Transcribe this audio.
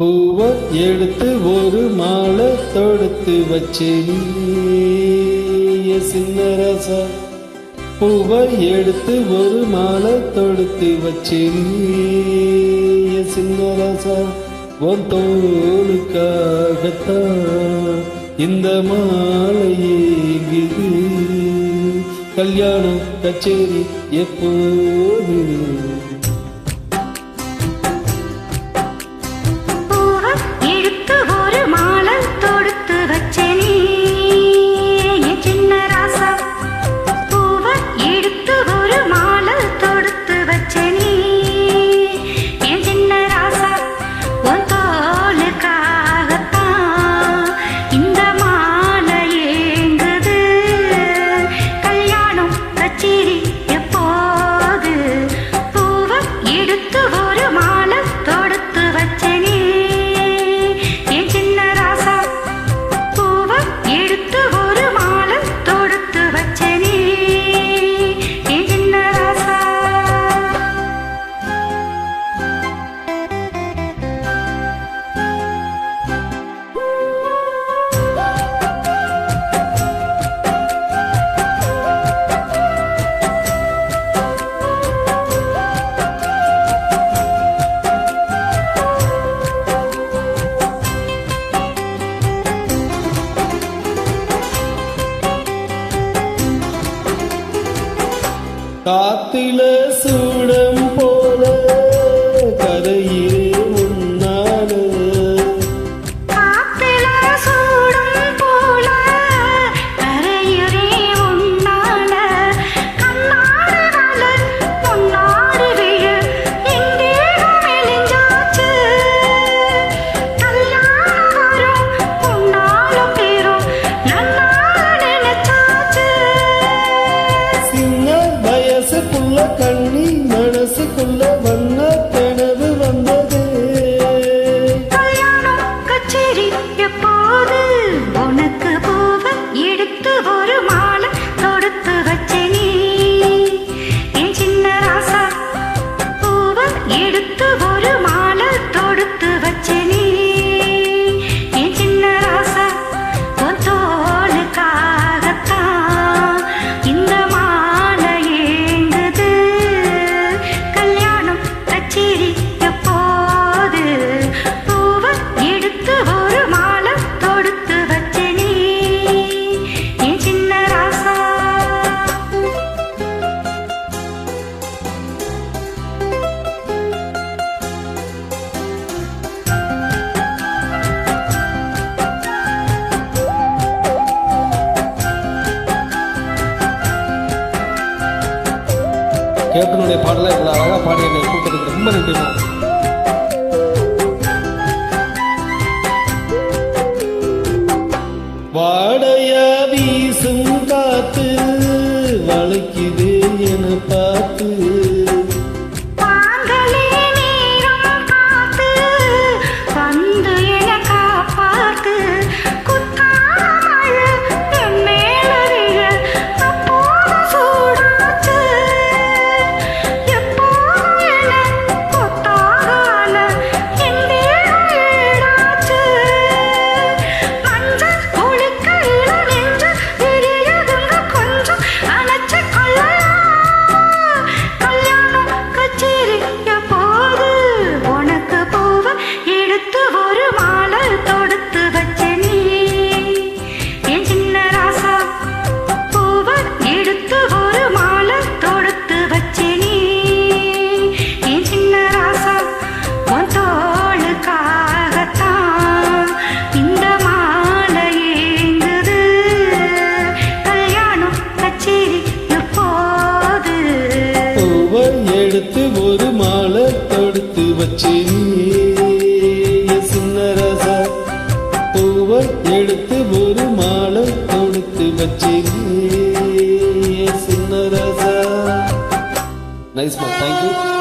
பூவை எடுத்து ஒரு மாலை தொடுத்து வச்சு சின்னரசா. பூவை எடுத்து ஒரு மாலை தொடுத்து வச்சு சின்னரசா. உன் தோளுக்காகத்தான் இந்த மாலை கல்யாணம் கச்சேரி எப்போது காத்தில சுடும் கேப்டனுடைய பாடலாக இவ்வளோ அழகாக பாடி என்னை கூப்பிட்டதுக்கு ரொம்ப நன்றிண்ணா வாடைய வீசும் காத்து வளைக்குது எனப்பா வச்சேனே சுந்தரசா பூவர் எடுத்து ஒரு மாலை கொடுத்து வச்சேனே சுந்தரசா நைஸ் மேம் தேங்க்யூ